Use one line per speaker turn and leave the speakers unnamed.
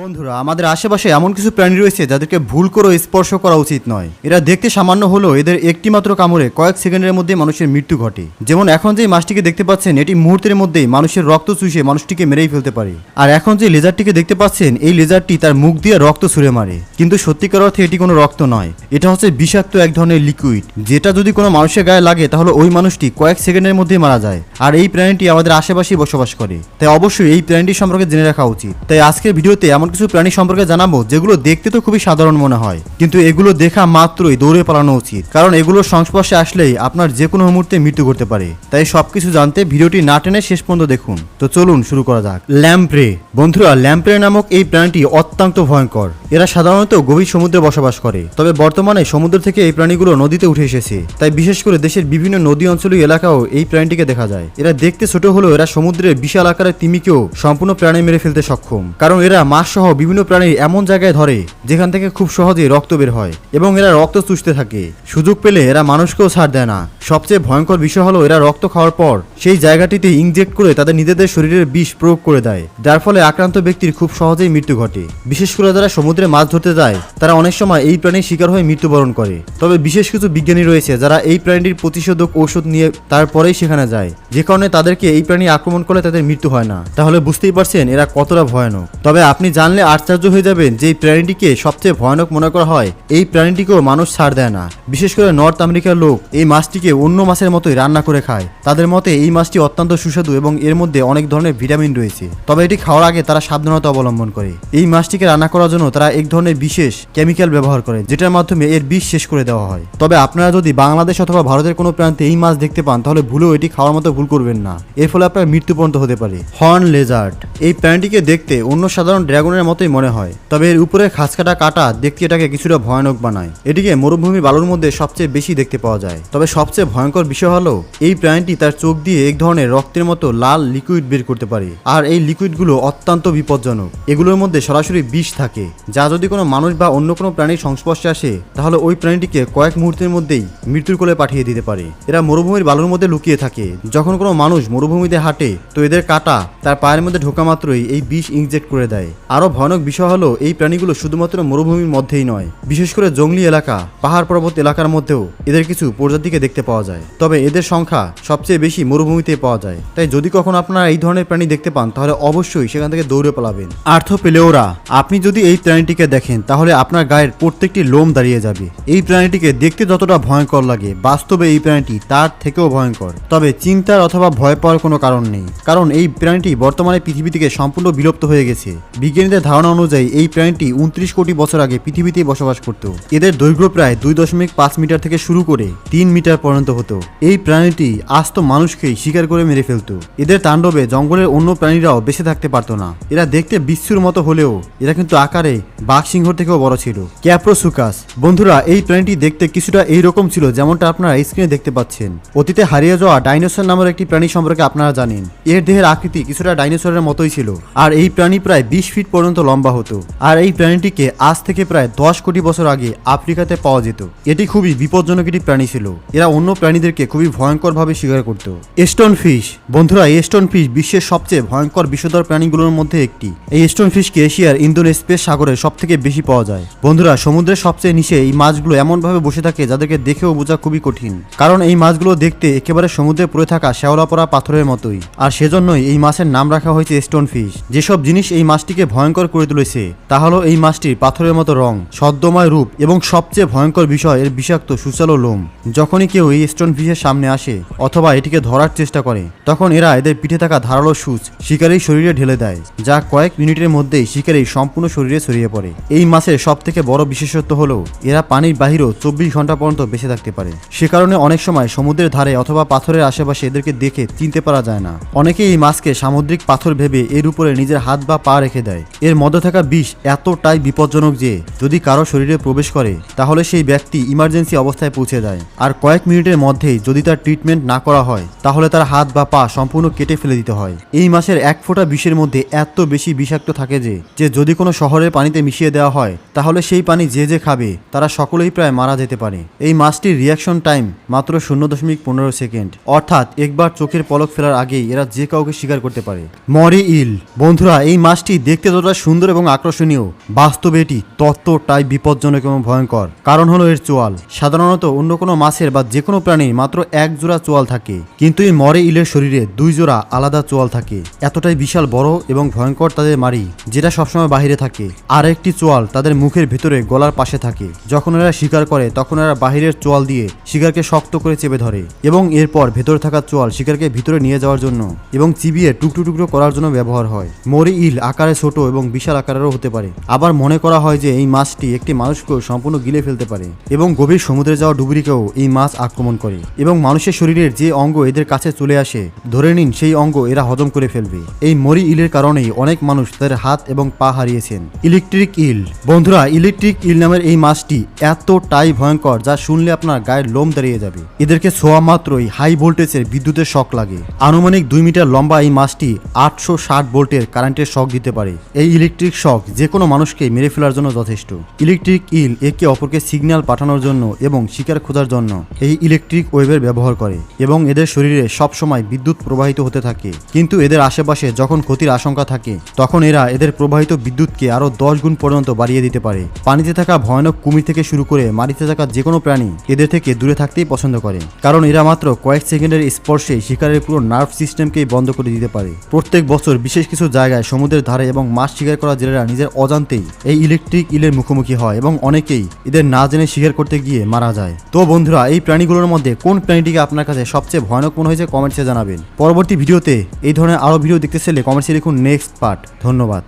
বন্ধুরা, আমাদের আশেপাশে এমন কিছু প্রাণী রয়েছে যাদেরকে ভুল করে স্পর্শ করা উচিত নয়। এরা দেখতে সামান্য হলেও এদের একটি মাত্র কামড়ে কয়েক সেকেন্ডের মধ্যে মানুষের মৃত্যু ঘটে। যেমন এখন যে মাছটিকে দেখতে পাচ্ছেন, এটি মুহূর্তের মধ্যেই মানুষের রক্ত চুষে মানুষটিকে মেরেই ফেলতে পারে। আর এখন যে লেজারটিকে দেখতে পাচ্ছেন, এই লেজারটি তার মুখ দিয়ে রক্ত ছুঁড়ে মারে। কিন্তু সত্যিকার অর্থে এটি কোনো রক্ত নয়। এটা হচ্ছে বিষাক্ত এক ধরনের লিকুইড যেটা যদি কোনো মানুষের গায়ে লাগে, তাহলে ওই মানুষটি কয়েক সেকেন্ডের মধ্যেই মারা যায়। আর এই প্রাণীটি আমাদের আশেপাশেই বসবাস করে। তাই অবশ্যই এই প্রাণীটি সম্পর্কে জেনে রাখা উচিত। তাই আজকের ভিডিওতে এমন কিছু প্রাণী সম্পর্কে জানাব যেগুলো দেখতে তো খুবই সাধারণ মনে হয়। কিন্তু এগুলো দেখা মাত্রই দৌড়ে পালানো উচিত। কারণ এগুলোর সংস্পর্শে আসলেই আপনার যে কোনো মুহূর্তে মৃত্যু করতে পারে। তাই সবকিছু জানতে ভিডিওটি না টেনে শেষ পর্যন্ত দেখুন। তো চলুন শুরু করা যাক। ল্যাম্প্রে। বন্ধুরা, ল্যাম্প্রে নামক এই প্রাণীটি অত্যন্ত ভয়ঙ্কর। এরা সাধারণত গভীর সমুদ্রে বসবাস করে। তবে বর্তমানে সমুদ্র থেকে এই প্রাণীগুলো নদীতে উঠে এসেছে। তাই বিশেষ করে দেশের বিভিন্ন নদী অঞ্চলীয় এলাকাও এই প্রাণীটিকে দেখা যায়। এরা দেখতে ছোট হলেও এরা সমুদ্রের বিশাল আকারের তিমিকেও সম্পূর্ণ প্রাণী মেরে ফেলতে সক্ষম। কারণ এরা মাছ সহ বিভিন্ন প্রাণী এমন জায়গায় ধরে যেখান থেকে খুব সহজেই রক্ত বের হয় এবং এরা রক্ত চুষতে থাকে। সুযোগ পেলে এরা মানুষকেও ছাড় দেয় না। সবচেয়ে ভয়ঙ্কর বিষয় হলো এরা রক্ত খাওয়ার পর সেই জায়গাটিতে ইনজেক্ট করে তাদের নিজেদের শরীরের বিষ প্রয়োগ করে দেয়, যার ফলে আক্রান্ত ব্যক্তির খুব সহজেই মৃত্যু ঘটে। বিশেষ করে যারা সমুদ্রে মাছ ধরতে যায়, তারা অনেক সময় এই প্রাণীর শিকার হয়ে মৃত্যুবরণ করে। তবে বিশেষ কিছু বিজ্ঞানী রয়েছে যারা এই প্রাণীটির প্রতিষেধক ঔষধ নিয়ে তারপরেই সেখানে যায়, যে কারণে তাদেরকে এই প্রাণী আক্রমণ করলে তাদের মৃত্যু হয় না। তাহলে বুঝতেই পারছেন এরা কতটা ভয়ানক। তবে আপনি জানলে আশ্চর্য হয়ে যাবেন যে এই প্রাণীটিকে সবচেয়ে ভয়ানক মনে করা হয়, এই প্রাণীটিকেও মানুষ ছাড় দেয় না। বিশেষ করে নর্থ আমেরিকার লোক এই মাছটিকে অন্য মাছের মতোই রান্না করে খায়। তাদের মতে এই মাছটি অত্যন্ত সুস্বাদু এবং এর মধ্যে অনেক ধরনের ভিটামিন রয়েছে। তবে এটি খাওয়ার আগে তারা সাবধানতা অবলম্বন করে। এই মাছটিকে রান্না করার জন্য তারা এক ধরনের বিশেষ কেমিক্যাল ব্যবহার করে, যেটার মাধ্যমে এর বিষ শেষ করে দেওয়া হয়। তবে আপনারা যদি বাংলাদেশ অথবা ভারতের কোনো প্রান্তে এই মাছ দেখতে পান, তাহলে ভুলেও এটি খাওয়ার মতো ভুল করবেন না। এর ফলে আপনার মৃত্যু পর্যন্ত হতে পারে। Horn lizard. এই প্রাণীটিকে দেখতে অন্য সাধারণ ড্রাগনের মতোই মনে হয়। তবে এর উপরে খাঁচকাটা কাটা দেখতে এটাকে কিছুটা ভয়ানক বানায়। এটিকে মরুভূমি বালুর মধ্যে সবচেয়ে বেশি দেখতে পাওয়া যায়। তবে সবচেয়ে ভয়ঙ্কর বিষয় হলো, এই প্রাণীটি তার চোখ দিয়ে এক ধরনের রক্তের মতো লাল লিকুইড বের করতে পারে। আর এই লিকুইডগুলো অত্যন্ত বিপজ্জনক। এগুলোর মধ্যে সরাসরি বিষ থাকে। যা যদি কোনো মানুষ বা অন্য কোনো প্রাণীর সংস্পর্শে আসে, তাহলে ওই প্রাণীটিকে কয়েক মুহূর্তের মধ্যেই মৃত্যুর কোলে পাঠিয়ে দিতে পারে। এরা মরুভূমির বালুর মধ্যে লুকিয়ে থাকে। যখন কোনো মানুষ মরুভূমিতে হাঁটে, তো এদের কাটা তার পায়ের মধ্যে ঢোকা মাত্রই এই বিষ ইনজেক্ট করে দেয়। আরও ভয়ানক বিষয় হলো, এই প্রাণীগুলো শুধুমাত্র মরুভূমির মধ্যেই নয়, বিশেষ করে জঙ্গলি এলাকা, পাহাড় পর্বত এলাকার মধ্যেও এদের কিছু প্রজাতিকে দেখতে পাওয়া যায়। তবে এদের সংখ্যা সবচেয়ে বেশি মরুভূমিতে পাওয়া যায়। তাই যদি কখনো আপনারা এই ধরনের প্রাণী দেখতে পান, তাহলে অবশ্যই সেখান থেকে দৌড়ে পালাবেন। আর্থোপেলেওরা, আপনি যদি এই প্রাণীটিকে দেখেন, তাহলে আপনার গায়ের প্রত্যেকটি লোম দাঁড়িয়ে যাবে। এই প্রাণীটিকে দেখতে যতটা ভয়ঙ্কর লাগে, বাস্তবে এই প্রাণীটি তার থেকেও ভয়ঙ্কর। তবে চিন্তার অথবা ভয় পাওয়ার কোনো কারণ নেই। কারণ এই প্রাণীটি বর্তমানে পৃথিবী থেকে সম্পূর্ণ বিলুপ্ত হয়ে গেছে। বিজ্ঞানীদের ধারণা অনুযায়ী, এই প্রাণীটি উনত্রিশ কোটি বছর আগে পৃথিবীতেই বসবাস করত। এদের দৈর্ঘ্য প্রায় দুই দশমিক পাঁচ মিটার থেকে শুরু করে তিন মিটার পর্যন্ত হতো। এই প্রাণীটি আস্ত মানুষকেই শিকার করে মেরে ফেলতো। এদের তাণ্ডবে জঙ্গলের অন্য প্রাণীরাও বেঁচে থাকতে পারতো না। এরা দেখতে বিচ্ছুর মতো হলেও এরা কিন্তু আকারে বাঘ সিংহ থেকেও বড় ছিল। ক্যাপ্রোসুকাস। বন্ধুরা, এই প্রাণীটি দেখতে কিছুটা এই রকম ছিল যেমনটা আপনারা স্ক্রিনে দেখতে পাচ্ছেন। অতীতে হারিয়ে যাওয়া ডাইনোসর নামের একটি প্রাণী সম্পর্কে আপনারা জানেন। এর দেহের আকৃতি কিছুটা ডাইনোসরের মতোই ছিল। আর এই প্রাণী প্রায় বিশ ফিট পর্যন্ত লম্বা হতো। আর এই প্রাণীটিকে আজ থেকে প্রায় দশ কোটি বছর আগে আফ্রিকাতে পাওয়া যেত। এটি খুবই বিপজ্জনক একটি প্রাণী ছিল। এরা অন্য প্রাণীদেরকে খুবই ভয়ঙ্করভাবে শিকার করত। স্টোন ফিশ বন্ধুরা, এই স্টোন ফিশ বিশ্বের সবচেয়ে ভয়ঙ্কর বিষধর প্রাণীগুলোর মধ্যে একটি। এই স্টোন ফিশকে এশিয়ার ইন্দোর স্পেস সাগরে সব থেকে বেশি পাওয়া যায়। বন্ধুরা, সমুদ্রের সবচেয়ে নিচে এই মাছগুলো এমনভাবে বসে থাকে যাদেরকে দেখেও বোঝা খুবই কঠিন। কারণ এই মাছগুলো দেখতে একেবারে সমুদ্রে পড়ে থাকা শ্যাওলা পড়া পাথরের মতোই। আর সেজন্যই এই মাছের নাম রাখা হয়েছে স্টোন ফিশ যেসব জিনিস এই মাছটিকে ভয়ঙ্কর করে তুলেছে, তা হলো এই মাছটির পাথরের মতো রং, সদ্যময় রূপ এবং সবচেয়ে ভয়ঙ্কর বিষয় এর বিষাক্ত সুচালো লোম। যখনই কেউ এই স্টোন ফিশের সামনে আসে অথবা এটিকে ধরার চেষ্টা করে। তখন এরা এদের পিঠে থাকা ধারালো সূচ শিকারের শরীরে ঢেলে দেয়, যা কয়েক মিনিটের মধ্যেই শিকারের সম্পূর্ণ শরীরে ছড়িয়ে পড়ে। এই মাছের সব থেকে বড় বিশেষত্ব হলো, এরা পানির বাহিরেও চব্বিশ ঘণ্টা পর্যন্ত বেঁচে থাকতে পারে। সে কারণে অনেক সময় সমুদ্রের ধারে অথবা পাথরের আশেপাশে এদেরকে দেখে চিনতে পারা যায় না। অনেকেই এই মাছকে সামুদ্রিক পাথর ভেবে এর উপরে নিজের হাত বা পা রেখে দেয়। এর মধ্যে থাকা বিষ এতটাই বিপজ্জনক যে, যদি কারও শরীরে প্রবেশ করে, তাহলে সেই ব্যক্তি ইমার্জেন্সি অবস্থায় পৌঁছে যায়। আর কয়েক মিনিটের মিনিটের মধ্যেই যদি তার ট্রিটমেন্ট না করা হয়, তাহলে তার হাত বা পা সম্পূর্ণ কেটে ফেলে দিতে হয়। এই মাছের এক ফোঁটা বিষের মধ্যে এত বেশি বিষাক্ত থাকে যে যে যদি কোনো শহরের পানিতে মিশিয়ে দেওয়া হয়, তাহলে সেই পানি যে যে খাবে, তারা সকলেই প্রায় মারা যেতে পারে। এই মাছটির রিয়াকশন টাইম মাত্র শূন্য দশমিক পনেরো সেকেন্ড। অর্থাৎ একবার চোখের পলক ফেলার আগেই এরা যে কাউকে শিকার করতে পারে। মরি ইল। বন্ধুরা, এই মাছটি দেখতে যতটা সুন্দর এবং আকর্ষণীয়, বাস্তবে এটি তত্ত্বটাই বিপজ্জনক এবং ভয়ঙ্কর। কারণ হলো এর চোয়াল। সাধারণত অন্য কোনো মাছের বা যে কোনো প্রাণীর মাত্র এক জোড়া চোয়াল থাকে, কিন্তু এই মরে ইলের শরীরে দুই জোড়া আলাদা চোয়াল থাকে। এতটাই বিশাল বড় এবং ভয়ঙ্কর তাদের মারি যেটা সবসময় বাহিরে থাকে। আর একটি চোয়াল তাদের মুখের ভেতরে গলার পাশে থাকে। যখন এরা শিকার করে, তখন এরা বাহিরের চোয়াল দিয়ে শিকারকে শক্ত করে চেপে ধরে এবং এরপর ভেতরে থাকা চোয়াল শিকারকে ভিতরে নিয়ে যাওয়ার জন্য এবং চিবিয়ে টুকরো টুকরো করার জন্য ব্যবহার হয়। মরি ইল আকারে ছোট এবং বিশাল আকারেরও হতে পারে। আবার মনে করা হয় যে এই মাছটি একটি মানুষকেও সম্পূর্ণ গিলে ফেলতে পারে এবং গভীর সমুদ্রে যাওয়া ডুবুরিকেও এই মাছ আক্রমণ করে এবং মানুষের শরীরের যে অঙ্গ এদের কাছে চলে আসে, ধরে নিন সেই অঙ্গ এরা হজম করে ফেলবে। এই মরি ইলের কারণেই অনেক মানুষ তাদের হাত এবং পা হারিয়েছেন। Electric eel. বন্ধুরা, ইলেকট্রিক ইল নামের এই মাছটি এতটাই ভয়ঙ্কর যা শুনলে আপনার গায়ের লোম দাঁড়িয়ে যাবে। এদেরকে ছোঁয়া মাত্রই হাই ভোল্টেজের বিদ্যুতের শক লাগে। আনুমানিক দুই মিটার লম্বা এই মাছটি আটশো ষাট ভোল্টের কারেন্টের শক দিতে পারে। এই ইলেকট্রিক শক যে কোনো মানুষকে মেরে ফেলার জন্য যথেষ্ট। ইলেকট্রিক ইল একে অপরকে সিগন্যাল পাঠানোর জন্য এবং শিকার খোঁজার জন্য। এই ইলেকট্রিক ওয়েভের ব্যবহার করে এবং এদের শরীরে সবসময় বিদ্যুৎ প্রবাহিত হতে থাকে। কিন্তু এদের আশেপাশে যখন ক্ষতির আশঙ্কা থাকে, তখন এরা এদের প্রবাহিত বিদ্যুৎকে আরও দশ গুণ পর্যন্ত বাড়িয়ে দিতে পারে। পানিতে থাকা ভয়ানক কুমির থেকে শুরু করে মাটিতে থাকা যে কোনো প্রাণী এদের থেকে দূরে থাকতেই পছন্দ করে। কারণ এরা মাত্র কয়েক সেকেন্ডের স্পর্শে শিকারের পুরো নার্ভ সিস্টেমকেই বন্ধ করে দিতে পারে। প্রত্যেক বছর বিশেষ কিছু জায়গায় সমুদ্রের ধারে এবং মাছ শিকার করা জেলেরা নিজের অজান্তেই এই ইলেকট্রিক ইলের মুখোমুখি হয় এবং অনেকেই এদের না জেনে শিকার করতে গিয়ে মারা যায়। তো বন্ধুরা, এই প্রাণীগুলোর মধ্যে কোন প্রাণীটিকে আপনার কাছে সবচেয়ে ভয়ানক মনে হয়েছে কমেন্টসে জানাবেন। পরবর্তী ভিডিওতে এই ধরনের আরও ভিডিও দেখতে চাইলে কমেন্টসে লিখুন নেক্সট পার্ট ধন্যবাদ।